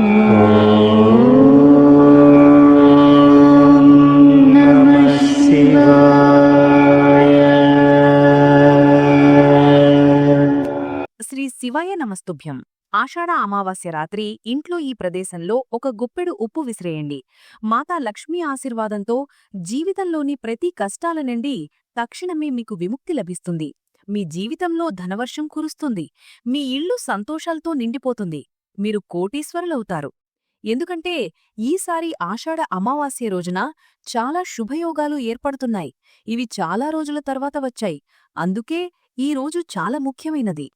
శ్రీ శివాయ నమస్తుభ్యం. ఆషాఢ అమావాస్య రాత్రి ఇంట్లో ఈ ప్రదేశంలో ఒక గుప్పెడు ఉప్పు విసిరేయండి. మాతా లక్ష్మీ ఆశీర్వాదంతో జీవితంలోని ప్రతి కష్టాల నుండి తక్షణమే మీకు విముక్తి లభిస్తుంది. మీ జీవితంలో ధనవర్షం కురుస్తుంది. మీ ఇల్లు సంతోషాలతో నిండిపోతుంది. మీరు కోటీశ్వరులవుతారు. ఎందుకంటే ఈసారి ఆషాఢ అమావాస్య రోజున చాలా శుభయోగాలు ఏర్పడుతున్నాయి. ఇవి చాలా రోజుల తర్వాత వచ్చాయి. అందుకే ఈ రోజు చాలా ముఖ్యమైనది.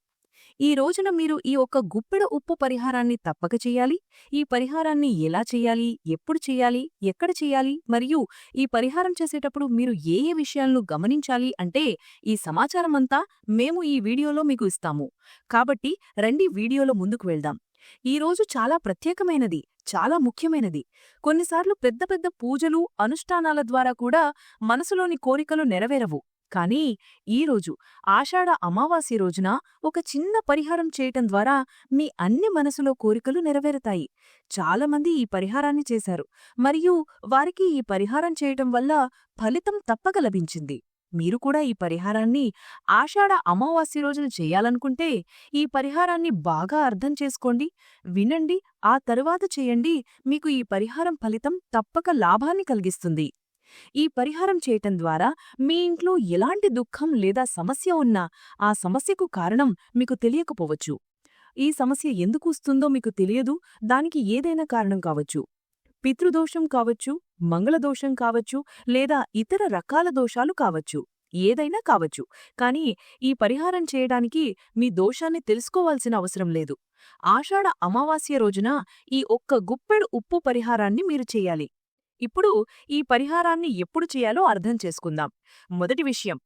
ఈ రోజున మీరు ఈ ఒక్క గుప్పెడ ఉప్పు పరిహారాన్ని తప్పక చెయ్యాలి ఈ పరిహారాన్ని ఎలా చెయ్యాలి ఎప్పుడు చెయ్యాలి ఎక్కడ చెయ్యాలి మరియు ఈ పరిహారం చేసేటప్పుడు మీరు ఏ ఏ విషయాలను గమనించాలి? అంటే ఈ సమాచారమంతా మేము ఈ వీడియోలో మీకు ఇస్తాము. కాబట్టి రండి వీడియోలో ముందుకు వెళ్దాం. ఈ రోజు చాలా ప్రత్యేకమైనది చాలా ముఖ్యమైనది. కొన్నిసార్లు పెద్ద పెద్ద పూజలు అనుష్ఠానాల ద్వారా కూడా మనసులోని కోరికలు నెరవేరవు. కానీ ఈరోజు ఆషాఢ అమావాస్య రోజున ఒక చిన్న పరిహారం చేయటం ద్వారా మీ అన్ని మనసులో కోరికలు నెరవేరుతాయి. చాలామంది ఈ పరిహారాన్ని చేశారు. మరియు వారికి ఈ పరిహారం చేయటం వల్ల ఫలితం తప్పక లభించింది. మీరు కూడా ఈ పరిహారాన్ని ఆషాఢ అమావాస్య రోజున చేయాలనుకుంటే ఈ పరిహారాన్ని బాగా అర్థం చేసుకోండి వినండి ఆ తరువాత చేయండి. మీకు ఈ పరిహారం ఫలితం తప్పక లాభాన్ని కలిగిస్తుంది. ఈ పరిహారం చేయటం ద్వారా మీ ఇంట్లో ఎలాంటి దుఃఖం లేదా సమస్య ఉన్నా ఆ సమస్యకు కారణం మీకు తెలియకపోవచ్చు. ఈ సమస్య ఎందుకు వస్తుందో మీకు తెలియదు. దానికి ఏదైనా కారణం కావచ్చు. పితృదోషం కావచ్చు మంగళదోషం కావచ్చు లేదా ఇతర రకాల దోషాలు కావచ్చు. ఏదైనా కావచ్చు. కానీ ఈ పరిహారం చేయడానికి మీ దోషాన్ని తెలుసుకోవాల్సిన అవసరం లేదు. ఆషాఢ అమావాస్య రోజున ఈ ఒక్క గుప్పెడు ఉప్పు పరిహారాన్ని మీరు చేయాలి. ఇప్పుడు ఈ పరిహారాన్ని ఎప్పుడు చేయాలో అర్థం చేసుకుందాం. మొదటి విషయం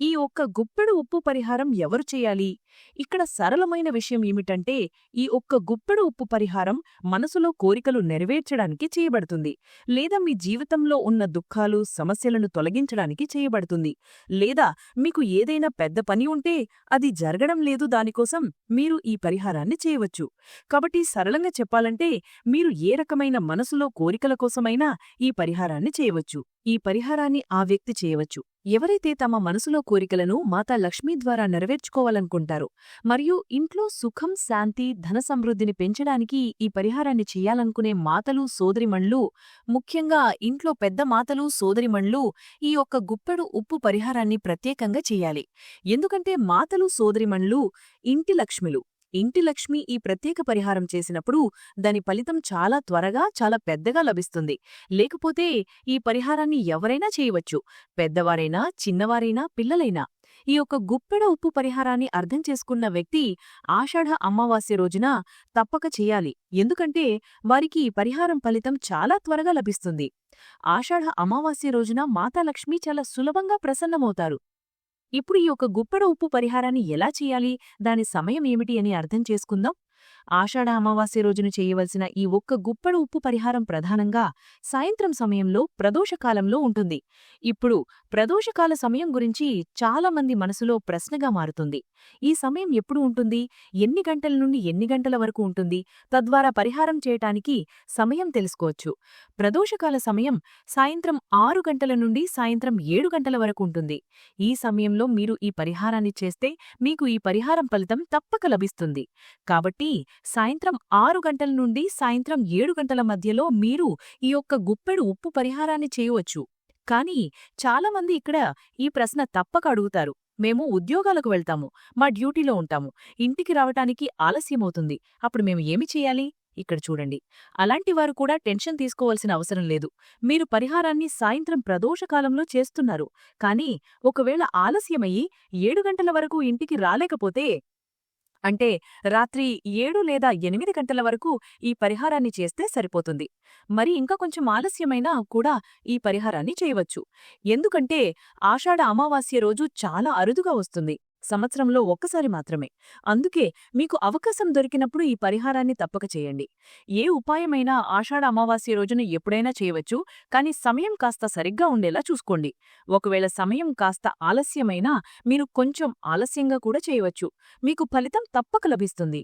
ఈ ఒక్క గుప్పెడు ఉప్పు పరిహారం ఎవరు చేయాలి? ఇక్కడ సరళమైన విషయం ఏమిటంటే ఈ ఒక్క గుప్పెడు ఉప్పు పరిహారం మనసులో కోరికలు నెరవేర్చడానికి చేయబడుతుంది. లేదా మీ జీవితంలో ఉన్న దుఃఖాలు సమస్యలను తొలగించడానికి చేయబడుతుంది. లేదా మీకు ఏదైనా పెద్ద పని ఉంటే అది జరగడం లేదు దానికోసం మీరు ఈ పరిహారాన్ని చేయవచ్చు. కాబట్టి సరళంగా చెప్పాలంటే మీరు ఏ రకమైన మనసులో కోరికల కోసమైనా ఈ పరిహారాన్ని చేయవచ్చు. ఈ పరిహారాన్ని ఆ వ్యక్తి చేయవచ్చు. ఎవరైతే తమ మనసులో కోరికలను మాతా లక్ష్మీ ద్వారా నెరవేర్చుకోవాలనుకుంటారు మరియు ఇంట్లో సుఖం శాంతి ధన సమృద్ధిని పెంచడానికి ఈ పరిహారాన్ని చేయాలనుకునే మాతలు సోదరిమణ్లు ముఖ్యంగా ఇంట్లో పెద్ద మాతలు సోదరిమణ్లు ఈ ఒక్క గుప్పెడు ఉప్పు పరిహారాన్ని ప్రత్యేకంగా చేయాలి. ఎందుకంటే మాతలు సోదరిమణ్లు ఇంటి లక్ష్మిలు. ఇంటి లక్ష్మి ఈ ప్రత్యేక పరిహారం చేసినప్పుడు దాని ఫలితం చాలా త్వరగా చాలా పెద్దగా లభిస్తుంది. లేకపోతే ఈ పరిహారాన్ని ఎవరైనా చేయవచ్చు. పెద్దవారైనా చిన్నవారైనా పిల్లలైనా. ఈ యొక్క గుప్పెడ ఉప్పు పరిహారాన్ని అర్థం చేసుకున్న వ్యక్తి ఆషాఢ అమావాస్య రోజున తప్పక చేయాలి. ఎందుకంటే వారికి ఈ పరిహారం ఫలితం చాలా త్వరగా లభిస్తుంది. ఆషాఢ అమావాస్య రోజున మాతాలక్ష్మి చాలా సులభంగా ప్రసన్నమవుతారు. ఇప్పుడు ఈ యొక్క గుప్పెడ ఉప్పు పరిహారాన్ని ఎలా చేయాలి? దాని సమయం ఏమిటి అని అర్థం చేసుకుందాం. ఆషాఢ అమావాస్య రోజున చేయవలసిన ఈ ఒక్క గుప్పడు ఉప్పు పరిహారం ప్రధానంగా సాయంత్రం సమయంలో ప్రదోషకాలంలో ఉంటుంది. ఇప్పుడు ప్రదోషకాల సమయం గురించి చాలామంది మనసులో ప్రశ్నగా మారుతుంది. ఈ సమయం ఎప్పుడు ఉంటుంది? ఎన్ని గంటల నుండి ఎన్ని గంటల వరకు ఉంటుంది? తద్వారా పరిహారం చేయటానికి సమయం తెలుసుకోవచ్చు. ప్రదోషకాల సమయం సాయంత్రం ఆరు గంటల నుండి సాయంత్రం ఏడు గంటల వరకు ఉంటుంది. ఈ సమయంలో మీరు ఈ పరిహారాన్ని చేస్తే మీకు ఈ పరిహారం ఫలితం తప్పక లభిస్తుంది. కాబట్టి సాయంత్రం ఆరు గంటల నుండి సాయంత్రం ఏడు గంటల మధ్యలో మీరు ఈ యొక్క గుప్పెడు ఉప్పు పరిహారాన్ని చేయవచ్చు. కానీ చాలామంది ఇక్కడ ఈ ప్రశ్న తప్పక అడుగుతారు. మేము ఉద్యోగాలకు వెళ్తాము. మా డ్యూటీలో ఉంటాము. ఇంటికి రావటానికి ఆలస్యమవుతుంది. అప్పుడు మేము ఏమి చేయాలి? ఇక్కడ చూడండి. అలాంటి వారు కూడా టెన్షన్ తీసుకోవాల్సిన అవసరం లేదు. మీరు పరిహారాన్ని సాయంత్రం ప్రదోషకాలంలో చేస్తున్నారు. కానీ ఒకవేళ ఆలస్యమయ్యి ఏడు గంటల వరకు ఇంటికి రాలేకపోతే అంటే రాత్రి ఏడు లేదా ఎనిమిది గంటల వరకు ఈ పరిహారాన్ని చేస్తే సరిపోతుంది. మరి ఇంకా కొంచెం ఆలస్యమైనా కూడా ఈ పరిహారాన్ని చేయవచ్చు. ఎందుకంటే ఆషాఢ అమావాస్య రోజు చాలా అరుదుగా వస్తుంది. సంవత్సరంలో ఒక్కసారి మాత్రమే. అందుకే మీకు అవకాశం దొరికినప్పుడు ఈ పరిహారాన్ని తప్పక చేయండి. ఏ ఉపాయమైనా ఆషాఢ అమావాస్య రోజున ఎప్పుడైనా చేయవచ్చు కానీ సమయం కాస్త సరిగ్గా ఉండేలా చూసుకోండి. ఒకవేళ సమయం కాస్త ఆలస్యమైనా మీరు కొంచెం ఆలస్యంగా కూడా చేయవచ్చు. మీకు ఫలితం తప్పక లభిస్తుంది.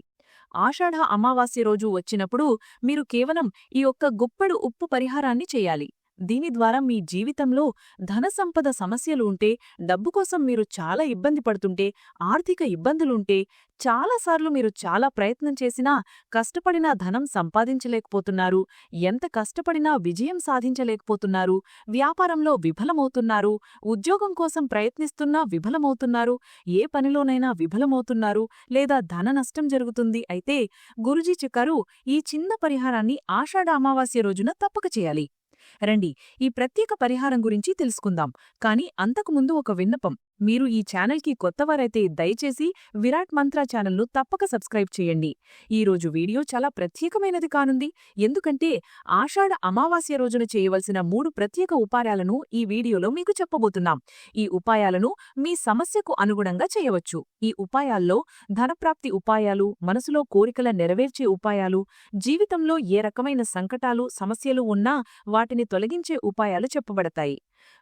ఆషాఢ అమావాస్య రోజు వచ్చినప్పుడు మీరు కేవలం ఈ ఒక్క గుప్పెడు ఉప్పు పరిహారాన్ని చేయాలి. దీని ద్వారా మీ జీవితంలో ధన సంపద సమస్యలు ఉంటే డబ్బు కోసం మీరు చాలా ఇబ్బంది పడుతుంటే ఆర్థిక ఇబ్బందులుంటే చాలాసార్లు మీరు చాలా ప్రయత్నం చేసినా కష్టపడినా ధనం సంపాదించలేకపోతున్నారు. ఎంత కష్టపడినా విజయం సాధించలేకపోతున్నారు. వ్యాపారంలో విఫలమవుతున్నారు. ఉద్యోగం కోసం ప్రయత్నిస్తున్నా విఫలమవుతున్నారు. ఏ పనిలోనైనా విఫలమవుతున్నారు లేదా ధన నష్టం జరుగుతుంది అయితే గురుజీ చిక్కరు ఈ చిన్న పరిహారాన్ని ఆషాఢ అమావాస్య రోజున తప్పక చేయాలి. రండి. ఈ ప్రత్యేక పరిహారం గురించి తెలుసుకుందాం. కానీ అంతకుముందు ఒక విన్నపం. మీరు ఈ ఛానల్కి కొత్తవారైతే దయచేసి విరాట్ మంత్ర ఛానల్ను తప్పక సబ్స్క్రైబ్ చేయండి. ఈరోజు వీడియో చాలా ప్రత్యేకమైనది కానుంది. ఎందుకంటే ఆషాఢ అమావాస్య రోజున చేయవలసిన మూడు ప్రత్యేక ఉపాయాలను ఈ వీడియోలో మీకు చెప్పబోతున్నాం. ఈ ఉపాయాలను మీ సమస్యకు అనుగుణంగా చేయవచ్చు. ఈ ఉపాయాల్లో ధనప్రాప్తి ఉపాయాలు మనసులో కోరికల నెరవేర్చే ఉపాయాలు జీవితంలో ఏ రకమైన సంకటాలు సమస్యలు ఉన్నా వాటిని తొలగించే ఉపాయాలు చెప్పబడతాయి.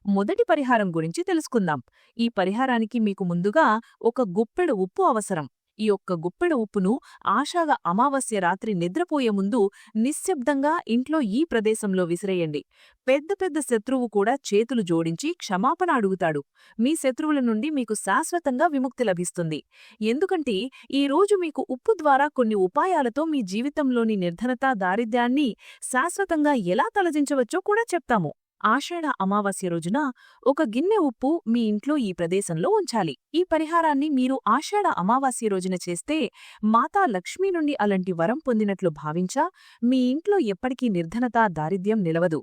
మొదటి పరిహారం గురించి తెలుసుకుందాం. ఈ పరిహారానికి మీకు ముందుగా ఒక గుప్పెడు ఉప్పు అవసరం. ఈ ఒక్క గుప్పెడు ఉప్పును ఆషాఢ అమావాస్య రాత్రి నిద్రపోయే ముందు నిశ్శబ్దంగా ఇంట్లో ఈ ప్రదేశంలో విసిరేయండి. పెద్ద పెద్ద శత్రువు కూడా చేతులు జోడించి క్షమాపణ అడుగుతాడు. మీ శత్రువుల నుండి మీకు శాశ్వతంగా విముక్తి లభిస్తుంది. ఎందుకంటే ఈ రోజు మీకు ఉప్పు ద్వారా కొన్ని ఉపాయాలతో మీ జీవితంలోని నిర్ధనత దారిద్ర్యాన్ని శాశ్వతంగా ఎలా తొలగించవచ్చో కూడా చెప్తాము. ఆషాఢ అమావాస్య రోజున ఒక గిన్నె ఉప్పు మీ ఇంట్లో ఈ ప్రదేశంలో ఉంచాలి. ఈ పరిహారాన్ని మీరు ఆషాఢ అమావాస్య రోజున చేస్తే మాతా లక్ష్మీ నుండి అలాంటి వరం పొందినట్లు భావించా మీ ఇంట్లో ఎప్పటికీ నిర్ధనత దారిద్ర్యం నిలవదు.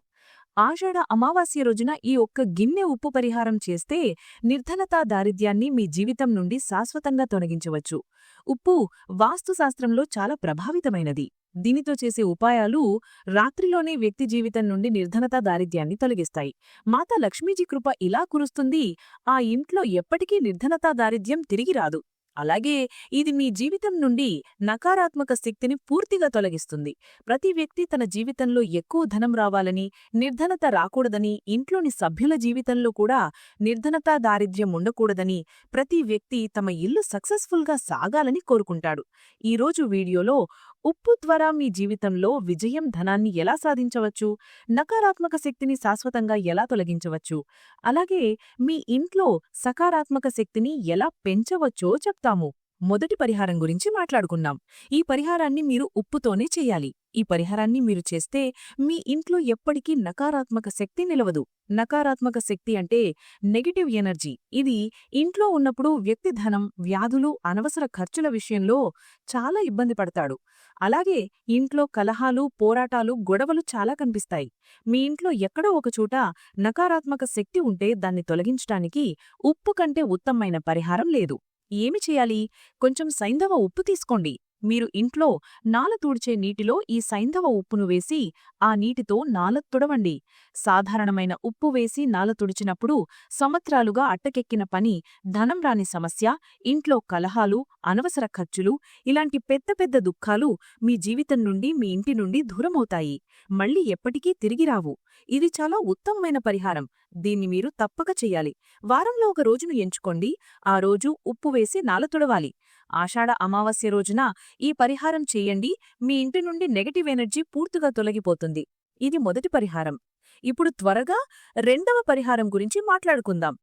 ఆషాఢ అమావాస్య రోజున ఈ ఒక్క గిన్నె ఉప్పు పరిహారం చేస్తే నిర్ధనతా దారిద్ర్యాన్ని మీ జీవితం నుండి శాశ్వతంగా తొలగించవచ్చు. ఉప్పు వాస్తుశాస్త్రంలో చాలా ప్రభావితమైనది. దీనితో చేసే ఉపాయాలు రాత్రిలోనే వ్యక్తి జీవితం నుండి నిర్ధనతా దారిద్ర్యాన్ని తొలగిస్తాయి. మాతా లక్ష్మీజీ కృప ఇలా కురుస్తుంది ఆ ఇంట్లో ఎప్పటికీ నిర్ధనతా దారిద్ర్యం తిరిగి రాదు. అలాగే ఇది మీ జీవితం నుండి నకారాత్మక శక్తిని పూర్తిగా తొలగిస్తుంది. ప్రతి వ్యక్తి తన జీవితంలో ఎక్కువ ధనం రావాలని నిర్ధనత రాకూడదని ఇంట్లోని సభ్యుల జీవితంలో కూడా నిర్ధనతా దారిద్ర్యం ఉండకూడదని ప్రతి వ్యక్తి తమ ఇల్లు సక్సెస్ఫుల్గా సాగాలని కోరుకుంటాడు. ఈరోజు వీడియోలో ఉప్పు ద్వారా మీ జీవితంలో విజయం ధనాన్ని ఎలా సాధించవచ్చు? నకారాత్మక శక్తిని శాశ్వతంగా ఎలా తొలగించవచ్చు? అలాగే మీ ఇంట్లో సకారాత్మక శక్తిని ఎలా పెంచవచ్చో చెప్తాము. మొదటి పరిహారం గురించి మాట్లాడుకున్నాం ఈ పరిహారాన్ని మీరు ఉప్పుతోనే చేయాలి. ఈ పరిహారాన్ని మీరు చేస్తే మీ ఇంట్లో ఎప్పటికీ నకారాత్మక శక్తి నిలవదు. నకారాత్మక శక్తి అంటే నెగటివ్ ఎనర్జీ. ఇది ఇంట్లో ఉన్నప్పుడు వ్యక్తి ధనం వ్యాధులు అనవసర ఖర్చుల విషయంలో చాలా ఇబ్బంది పడతాడు. అలాగే ఇంట్లో కలహాలు పోరాటాలు గొడవలు చాలా కనిపిస్తాయి. మీ ఇంట్లో ఎక్కడో ఒకచోట నకారాత్మక శక్తి ఉంటే దాన్ని తొలగించటానికి ఉప్పు కంటే ఉత్తమమైన పరిహారం లేదు. ఏమి చేయాలి? కొంచెం సైంధవ ఉప్పు తీసుకోండి. మీరు ఇంట్లో నాల తూడ్చే నీటిలో ఈ సైంధవ ఉప్పును వేసి ఆ నీటితో నాల తుడవండి. సాధారణమైన ఉప్పు వేసి నాల తుడిచినప్పుడు సంవత్సరాలుగా అట్టకెక్కిన పని ధనం రాని సమస్య ఇంట్లో కలహాలు అనవసర ఖర్చులు ఇలాంటి పెద్ద పెద్ద దుఃఖాలు మీ జీవితం నుండి మీ ఇంటి నుండి దూరమవుతాయి. మళ్ళీ ఎప్పటికీ తిరిగిరావు ఇది చాలా ఉత్తమమైన పరిహారం. దీన్ని మీరు తప్పక చెయ్యాలి వారంలో ఒక రోజును ఎంచుకోండి. ఆ రోజు ఉప్పు వేసి నాల తుడవాలి. ఆషాఢ అమావాస్య రోజున ఈ పరిహారం చెయ్యండి మీ ఇంటి నుండి నెగటివ్ ఎనర్జీ పూర్తిగా తొలగిపోతుంది. ఇది మొదటి పరిహారం. ఇప్పుడు త్వరగా రెండవ పరిహారం గురించి మాట్లాడుకుందాం.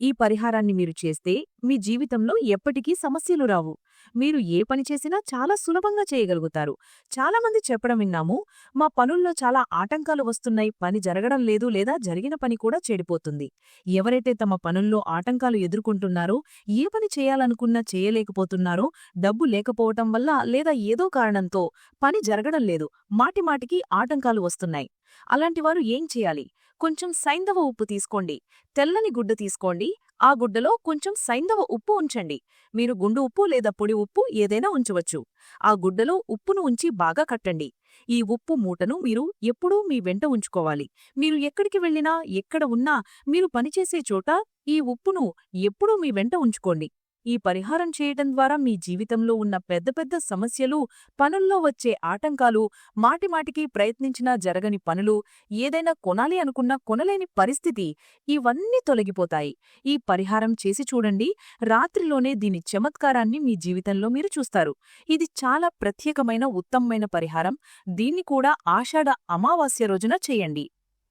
ఈ పరిహారాన్ని మీరు చేస్తే మీ జీవితంలో ఎప్పటికీ సమస్యలు రావు. మీరు ఏ పని చేసినా చాలా సులభంగా చేయగలుగుతారు. చాలామంది చెప్పడం విన్నాము మా పనుల్లో చాలా ఆటంకాలు వస్తున్నాయి పని జరగడం లేదు లేదా జరిగిన పని కూడా చెడిపోతుంది. ఎవరైతే తమ పనుల్లో ఆటంకాలు ఎదుర్కొంటున్నారో ఏ పని చేయాలనుకున్నా చేయలేకపోతున్నారో డబ్బు లేకపోవటం వల్ల లేదా ఏదో కారణంతో పని జరగడం లేదు మాటిమాటికి ఆటంకాలు వస్తున్నాయి. అలాంటివారు ఏం చేయాలి? కొంచెం సైంధవ ఉప్పు తీసుకోండి. తెల్లని గుడ్డ తీసుకోండి. ఆ గుడ్డలో కొంచెం సైంధవ ఉప్పు ఉంచండి. మీరు గుండు ఉప్పు లేదా పొడి ఉప్పు ఏదైనా ఉంచవచ్చు. ఆ గుడ్డలో ఉప్పును ఉంచి బాగా కట్టండి. ఈ ఉప్పు మూటను మీరు ఎప్పుడూ మీ వెంట ఉంచుకోవాలి. మీరు ఎక్కడికి వెళ్ళినా ఎక్కడ ఉన్నా మీరు పనిచేసే చోట ఈ ఉప్పును ఎప్పుడూ మీ వెంట ఉంచుకోండి. ఈ పరిహారం చేయటం ద్వారా మీ జీవితంలో ఉన్న పెద్ద పెద్ద సమస్యలు పనుల్లో వచ్చే ఆటంకాలు మాటిమాటికి ప్రయత్నించినా జరగని పనులు ఏదైనా కొనాలి అనుకున్నా కొనలేని పరిస్థితి ఇవన్నీ తొలగిపోతాయి. ఈ పరిహారం చేసి చూడండి. రాత్రిలోనే దీని చమత్కారాన్ని మీ జీవితంలో మీరు చూస్తారు. ఇది చాలా ప్రత్యేకమైన ఉత్తమమైన పరిహారం. దీన్ని కూడా ఆషాఢ అమావాస్య రోజున చేయండి.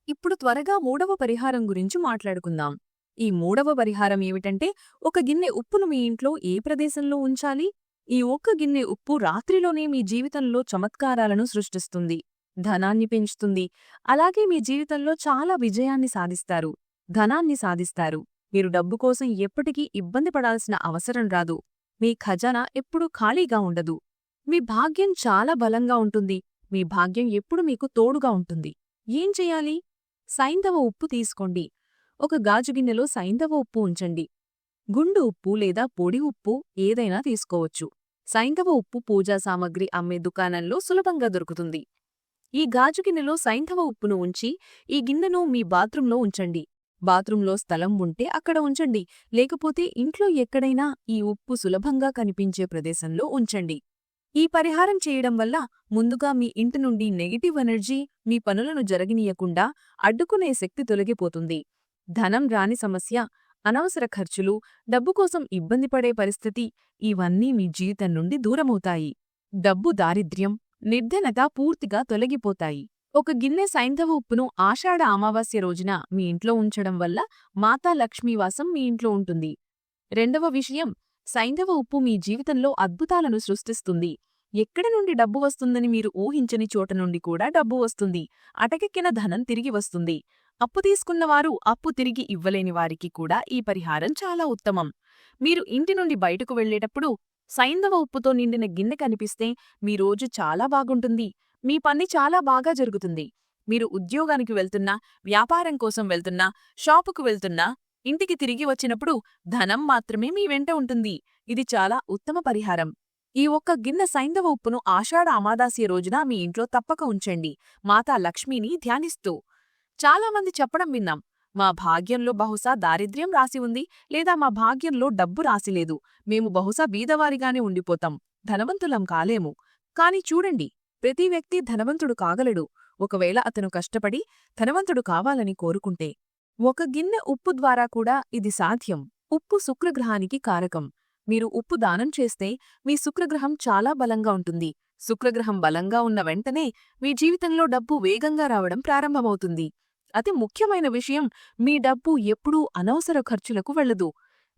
ఇప్పుడు త్వరగా మూడవ పరిహారం గురించి మాట్లాడుకుందాం. ఈ మూడవ పరిహారం ఏమిటంటే ఒక గిన్నె ఉప్పును మీ ఇంట్లో ఏ ప్రదేశంలో ఉంచాలి? ఈ ఒక్క గిన్నె ఉప్పు రాత్రిలోనే మీ జీవితంలో చమత్కారాలను సృష్టిస్తుంది ధనాన్ని పెంచుతుంది. అలాగే మీ జీవితంలో చాలా విజయాన్ని సాధిస్తారు ధనాన్ని సాధిస్తారు. మీరు డబ్బు కోసం ఎప్పటికీ ఇబ్బంది పడాల్సిన అవసరం రాదు. మీ ఖజానా ఎప్పుడూ ఖాళీగా ఉండదు. మీ భాగ్యం చాలా బలంగా ఉంటుంది. మీ భాగ్యం ఎప్పుడు మీకు తోడుగా ఉంటుంది. ఏం చెయ్యాలి సైంధవ ఉప్పు తీసుకోండి. ఒక గాజు గిన్నెలో సైంధవ ఉప్పు ఉంచండి. గుండు ఉప్పు లేదా పొడి ఉప్పు ఏదైనా తీసుకోవచ్చు. సైంధవ ఉప్పు పూజా సామగ్రి అమ్మే దుకాణంలో సులభంగా దొరుకుతుంది. ఈ గాజు గిన్నెలో సైంధవ ఉప్పును ఉంచి ఈ గిన్నెను మీ బాత్రూంలో ఉంచండి. బాత్రూంలో స్థలం ఉంటే అక్కడ ఉంచండి. లేకపోతే ఇంట్లో ఎక్కడైనా ఈ ఉప్పు సులభంగా కనిపించే ప్రదేశంలో ఉంచండి. ఈ పరిహారం చేయడం వల్ల ముందుగా మీ ఇంటి నుండి నెగిటివ్ ఎనర్జీ మీ పనులను జరగనీయకుండా అడ్డుకునే శక్తి తొలగిపోతుంది. ధనం రాని సమస్య అనవసర ఖర్చులు డబ్బు కోసం ఇబ్బంది పడే పరిస్థితి ఇవన్నీ మీ జీవితం నుండి దూరమవుతాయి. డబ్బు దారిద్ర్యం నిర్ధనత పూర్తిగా తొలగిపోతాయి. ఒక గిన్నె సైంధవ ఉప్పును ఆషాఢ అమావాస్య రోజున మీ ఇంట్లో ఉంచడం వల్ల మాతా లక్ష్మీవాసం మీ ఇంట్లో ఉంటుంది. రెండవ విషయం సైంధవ ఉప్పు మీ జీవితంలో అద్భుతాలను సృష్టిస్తుంది. ఎక్కడి నుండి డబ్బు వస్తుందని మీరు ఊహించని చోట నుండి కూడా డబ్బు వస్తుంది. అటకెక్కిన ధనం తిరిగి వస్తుంది. అప్పు తీసుకున్నవారు అప్పు తిరిగి ఇవ్వలేని వారికి కూడా ఈ పరిహారం చాలా ఉత్తమం. మీరు ఇంటి నుండి బయటకు వెళ్ళేటప్పుడు సైంధవ ఉప్పుతో నిండిన గిన్నె కనిపిస్తే మీ రోజు చాలా బాగుంటుంది. మీ పని చాలా బాగా జరుగుతుంది. మీరు ఉద్యోగానికి వెళ్తున్నా వ్యాపారం కోసం వెళ్తున్నా షాపుకు వెళ్తున్నా ఇంటికి తిరిగి వచ్చినప్పుడు ధనం మాత్రమే మీ వెంట ఉంటుంది. ఇది చాలా ఉత్తమ పరిహారం. ఈ ఒక్క గిన్నె సైంధవ ఉప్పును ఆషాఢ అమాదాస్య రోజున మీ ఇంట్లో తప్పక ఉంచండి. మాతా లక్ష్మీని ధ్యానిస్తూ. చాలామంది చెప్పడం విన్నాం. మా భాగ్యంలో బహుశా దారిద్ర్యం రాసి ఉంది లేదా మా భాగ్యంలో డబ్బు రాసిలేదు మేము బహుశా బీదవారిగానే ఉండిపోతాం. ధనవంతులం కాలేము. కాని చూడండి ప్రతి వ్యక్తి ధనవంతుడు కాగలడు. ఒకవేళ అతను కష్టపడి ధనవంతుడు కావాలని కోరుకుంటే. ఒక గిన్నె ఉప్పు ద్వారా కూడా ఇది సాధ్యం. ఉప్పు శుక్రగ్రహానికి కారకం. మీరు ఉప్పు దానం చేస్తే మీ శుక్రగ్రహం చాలా బలంగా ఉంటుంది. శుక్రగ్రహం బలంగా ఉన్న వెంటనే మీ జీవితంలో డబ్బు వేగంగా రావడం ప్రారంభమవుతుంది. అతి ముఖ్యమైన విషయం మీ డబ్బు ఎప్పుడూ అనవసర ఖర్చులకు వెళ్ళదు.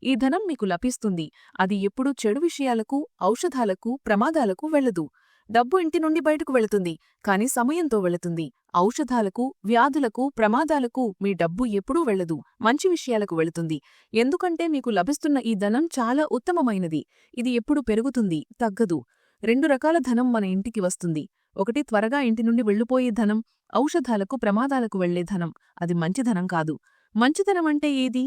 ఈ ధనం మీకు లభిస్తుంది. అది ఎప్పుడూ చెడు విషయాలకు ఔషధాలకు ప్రమాదాలకు వెళ్ళదు. డబ్బు ఇంటి నుండి బయటకు వెళుతుంది కాని సమయంతో వెళుతుంది. ఔషధాలకు వ్యాధులకు ప్రమాదాలకు మీ డబ్బు ఎప్పుడూ వెళ్ళదు. మంచి విషయాలకు వెళుతుంది. ఎందుకంటే మీకు లభిస్తున్న ఈ ధనం చాలా ఉత్తమమైనది. ఇది ఎప్పుడు పెరుగుతుంది తగ్గదు. రెండు రకాల ధనం మన ఇంటికి వస్తుంది. ఒకటి త్వరగా ఇంటి నుండి వెళ్ళిపోయే ధనం ఔషధాలకు ప్రమాదాలకు వెళ్ళే ధనం. అది మంచి ధనం కాదు. మంచిధనం అంటే ఏది?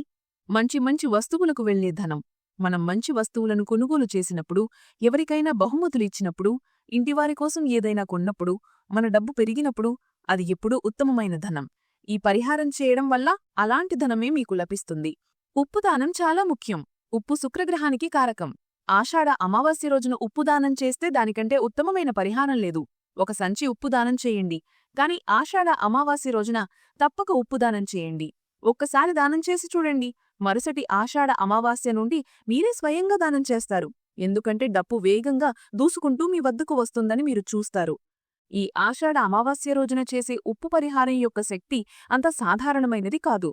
మంచి మంచి వస్తువులకు వెళ్ళే ధనం. మనం మంచి వస్తువులను కొనుగోలు చేసినప్పుడు ఎవరికైనా బహుమతులు ఇచ్చినప్పుడు ఇంటివారి కోసం ఏదైనా కొన్నప్పుడు మన డబ్బు పెరిగినప్పుడు అది ఎప్పుడూ ఉత్తమమైన ధనం. ఈ పరిహారం చేయడం వల్ల అలాంటి ధనమే మీకు లభిస్తుంది. ఉప్పు దానం చాలా ముఖ్యం. ఉప్పు శుక్రగ్రహానికి కారకం. ఆషాఢ అమావాస్య రోజున ఉప్పు దానం చేస్తే దానికంటే ఉత్తమమైన పరిహారం లేదు. ఒక సంచి ఉప్పు దానం చేయండి. కాని ఆషాఢ అమావాస్య రోజున తప్పక ఉప్పు దానం చేయండి. ఒక్కసారి దానం చేసి చూడండి. మరుసటి ఆషాఢ అమావాస్య నుండి మీరే స్వయంగా దానం చేస్తారు. ఎందుకంటే డప్పు వేగంగా దూసుకుంటూ మీ వద్దకు వస్తుందని మీరు చూస్తారు. ఈ ఆషాఢ అమావాస్య రోజున చేసే ఉప్పు పరిహారం యొక్క శక్తి అంత సాధారణమైనది కాదు.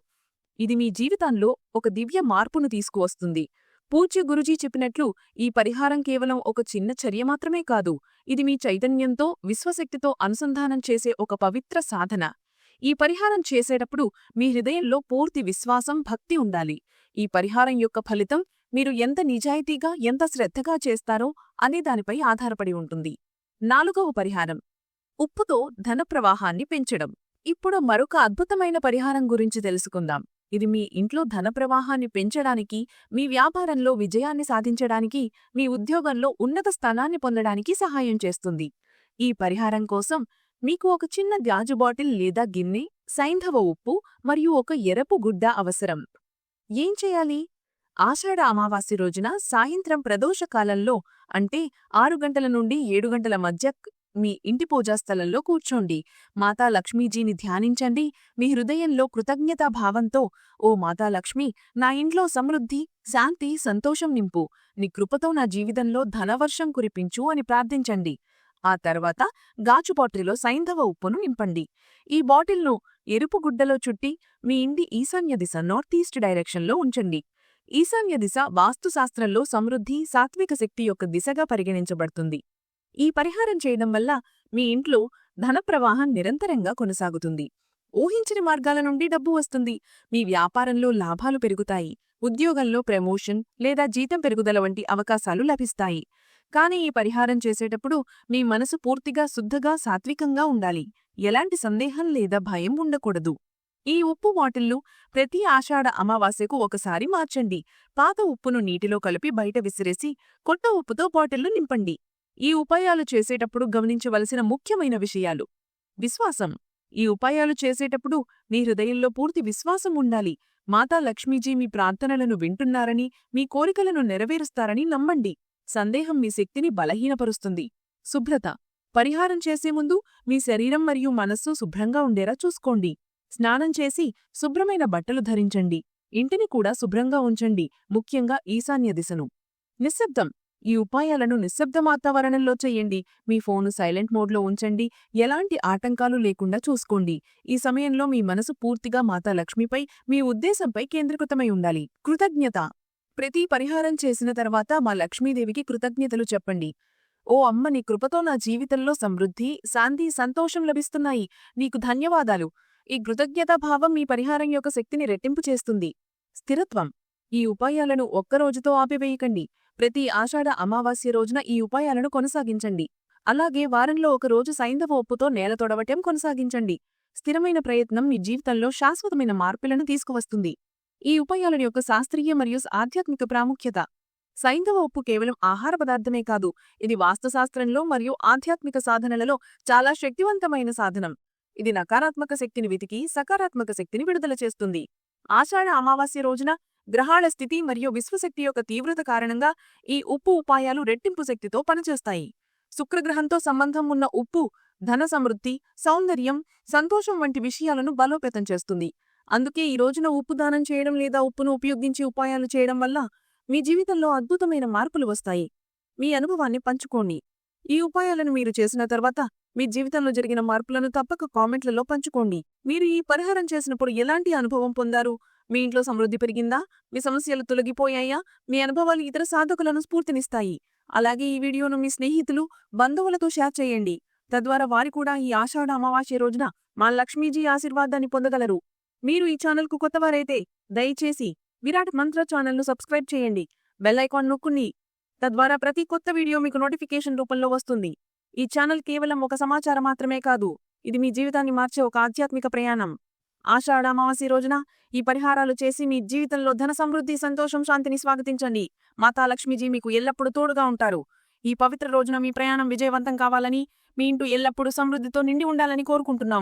ఇది మీ జీవితంలో ఒక దివ్య మార్పును తీసుకువస్తుంది. పూజ్య గురుజీ చెప్పినట్లు ఈ పరిహారం కేవలం ఒక చిన్న చర్య మాత్రమే కాదు ఇది మీ చైతన్యంతో విశ్వశక్తితో అనుసంధానం చేసే ఒక పవిత్ర సాధన. ఈ పరిహారం చేసేటప్పుడు మీ హృదయంలో పూర్తి విశ్వాసం భక్తి ఉండాలి. ఈ పరిహారం యొక్క ఫలితం మీరు ఎంత నిజాయితీగా ఎంత శ్రద్ధగా చేస్తారో అనే దానిపై ఆధారపడి ఉంటుంది. నాలుగవ పరిహారం. ఉప్పుతో ధనప్రవాహాన్ని పెంచడం. ఇప్పుడు మరొక అద్భుతమైన పరిహారం గురించి తెలుసుకుందాం. ఇది మీ ఇంట్లో ధన ప్రవాహాన్ని పెంచడానికి మీ వ్యాపారంలో విజయాన్ని సాధించడానికి మీ ఉద్యోగంలో ఉన్నత స్థానాన్ని పొందడానికి సహాయం చేస్తుంది. ఈ పరిహారం కోసం మీకు ఒక చిన్న గాజు బాటిల్ లేదా గిన్నె సైంధవ ఉప్పు మరియు ఒక ఎరపు గుడ్డ అవసరం. ఏం చేయాలి? ఆషాఢ అమావాస్య రోజున సాయంత్రం ప్రదోషకాలంలో అంటే ఆరు గంటల నుండి ఏడు గంటల మధ్య మీ ఇంటి పూజాస్థలంలో కూర్చోండి. మాతా లక్ష్మీజీని ధ్యానించండి. మీ హృదయంలో కృతజ్ఞతా భావంతో ఓ మాతా లక్ష్మి నా ఇంట్లో సమృద్ధి శాంతి సంతోషం నింపు. నీ కృపతో నా జీవితంలో ధనవర్షం కురిపించు అని ప్రార్థించండి. ఆ తర్వాత గాచు బాటిల్లో సైంధవ ఉప్పును నింపండి. ఈ బాటిల్ను ఎరుపు గుడ్డలో చుట్టి మీ ఇంటి ఈశాన్య దిశ నార్త్ ఈస్ట్ డైరెక్షన్లో ఉంచండి. ఈశాన్య దిశ వాస్తుశాస్త్రంలో సమృద్ధి సాత్విక శక్తి యొక్క దిశగా పరిగణించబడుతుంది. ఈ పరిహారం చేయడం వల్ల మీ ఇంట్లో ధన ప్రవాహం నిరంతరంగా కొనసాగుతుంది. ఊహించని మార్గాల నుండి డబ్బు వస్తుంది. మీ వ్యాపారంలో లాభాలు పెరుగుతాయి. ఉద్యోగంలో ప్రమోషన్ లేదా జీతం పెరుగుదల వంటి అవకాశాలు లభిస్తాయి. కానీ ఈ పరిహారం చేసేటప్పుడు మీ మనసు పూర్తిగా శుద్ధగా సాత్వికంగా ఉండాలి. ఎలాంటి సందేహం లేదా భయం ఉండకూడదు. ఈ ఉప్పు బాటిల్ను ప్రతి ఆషాఢ అమావాస్యకు ఒకసారి మార్చండి. పాత ఉప్పును నీటిలో కలిపి బయట విసిరేసి కొత్త ఉప్పుతో బాటిల్ను నింపండి. ఈ ఉపాయాలు చేసేటప్పుడు గమనించవలసిన ముఖ్యమైన విషయాలు. విశ్వాసం. ఈ ఉపాయాలు చేసేటప్పుడు మీ హృదయంలో పూర్తి విశ్వాసం ఉండాలి. మాతా లక్ష్మీజీ మీ ప్రార్థనలను వింటున్నారని మీ కోరికలను నెరవేరుస్తారని నమ్మండి. సందేహం మీ శక్తిని బలహీనపరుస్తుంది. శుభ్రత. పరిహారం చేసే ముందు మీ శరీరం మరియు మనస్సు శుభ్రంగా ఉండేలా చూసుకోండి. స్నానం చేసి శుభ్రమైన బట్టలు ధరించండి. ఇంటిని కూడా శుభ్రంగా ఉంచండి. ముఖ్యంగా ఈశాన్య దిశను. నిశ్శబ్దం. ఈ ఉపాయాలను నిశ్శబ్ద వాతావరణంలో చెయ్యండి మీ ఫోను సైలెంట్ మోడ్లో ఉంచండి. ఎలాంటి ఆటంకాలు లేకుండా చూసుకోండి. ఈ సమయంలో మీ మనసు పూర్తిగా మాతా లక్ష్మిపై మీ ఉద్దేశంపై కేంద్రీకృతమై ఉండాలి. కృతజ్ఞత. ప్రతి పరిహారం చేసిన తర్వాత మా లక్ష్మీదేవికి కృతజ్ఞతలు చెప్పండి. ఓ అమ్మ నీ కృపతో నా జీవితంలో సమృద్ధి శాంతి సంతోషం లభిస్తున్నాయి. నీకు ధన్యవాదాలు. ఈ కృతజ్ఞతాభావం మీ పరిహారం యొక్క శక్తిని రెట్టింపు చేస్తుంది. స్థిరత్వం. ఈ ఉపాయాలను ఒక్కరోజుతో ఆపివేయకండి. ప్రతి ఆషాఢ అమావాస్య రోజున ఈ ఉపాయాలను కొనసాగించండి. అలాగే వారంలో ఒక రోజు సైంధవ ఉప్పుతో నేల తొడవటం కొనసాగించండి. స్థిరమైన ప్రయత్నం మీ జీవితంలో శాశ్వతమైన మార్పులను తీసుకువస్తుంది. ఈ ఉపాయాల యొక్క శాస్త్రీయ మరియు ఆధ్యాత్మిక ప్రాముఖ్యత. సైంధవ ఉప్పు కేవలం ఆహార పదార్థమే కాదు ఇది వాస్తుశాస్త్రంలో మరియు ఆధ్యాత్మిక సాధనలలో చాలా శక్తివంతమైన సాధనం. ఇది నకారాత్మక శక్తిని వెతికి సకారాత్మక శక్తిని విడుదల చేస్తుంది. ఆషాఢ అమావాస్య రోజున గ్రహాల స్థితి మరియు విశ్వశక్తి యొక్క తీవ్రత కారణంగా ఈ ఉప్పు ఉపాయాలు రెట్టింపు శక్తితో పనిచేస్తాయి. శుక్రగ్రహంతో సంబంధం ఉన్న ఉప్పు ధన సమృద్ధి సౌందర్యం సంతోషం వంటి విషయాలను బలోపేతం చేస్తుంది. అందుకే ఈ రోజున ఉప్పు దానం చేయడం లేదా ఉప్పును ఉపయోగించి ఉపాయాలు చేయడం వల్ల మీ జీవితంలో అద్భుతమైన మార్పులు వస్తాయి. మీ అనుభవాన్ని పంచుకోండి. ఈ ఉపాయాలను మీరు చేసిన తర్వాత మీ జీవితంలో జరిగిన మార్పులను తప్పక కామెంట్లలో పంచుకోండి. మీరు ఈ పరిహారం చేసినప్పుడు ఎలాంటి అనుభవం పొందారు? మీ ఇంట్లో సమృద్ధి పెరిగిందా? మీ సమస్యలు తొలగిపోయాయా? మీ అనుభవాలు ఇతర సాధకులను స్ఫూర్తినిస్తాయి. అలాగే ఈ వీడియోను మీ స్నేహితులు బంధువులతో షేర్ చేయండి. తద్వారా వారి కూడా ఈ ఆషాఢ అమావాస్య రోజున మా లక్ష్మీజీ ఆశీర్వాదాన్ని పొందగలరు. మీరు ఈ ఛానల్కు కొత్తవారైతే దయచేసి విరాట్ మంత్ర ఛానల్ను సబ్స్క్రైబ్ చేయండి. బెల్లైకాన్ నొక్కుని తద్వారా ప్రతి కొత్త వీడియో మీకు నోటిఫికేషన్ రూపంలో వస్తుంది. ఈ ఛానల్ కేవలం ఒక సమాచారం మాత్రమే కాదు ఇది మీ జీవితాన్ని మార్చే ఒక ఆధ్యాత్మిక ప్రయాణం. ఆషాఢ రోజున ఈ పరిహారాలు చేసి మీ జీవితంలో ధన సమృద్ధి సంతోషం శాంతిని స్వాగతించండి. మాతా లక్ష్మీజీ మీకు ఎల్లప్పుడూ తోడుగా ఉంటారు. ఈ పవిత్ర రోజున మీ ప్రయాణం విజయవంతం కావాలని మీ ఇంటూ ఎల్లప్పుడూ సమృద్ధితో నిండి ఉండాలని కోరుకుంటున్నాము.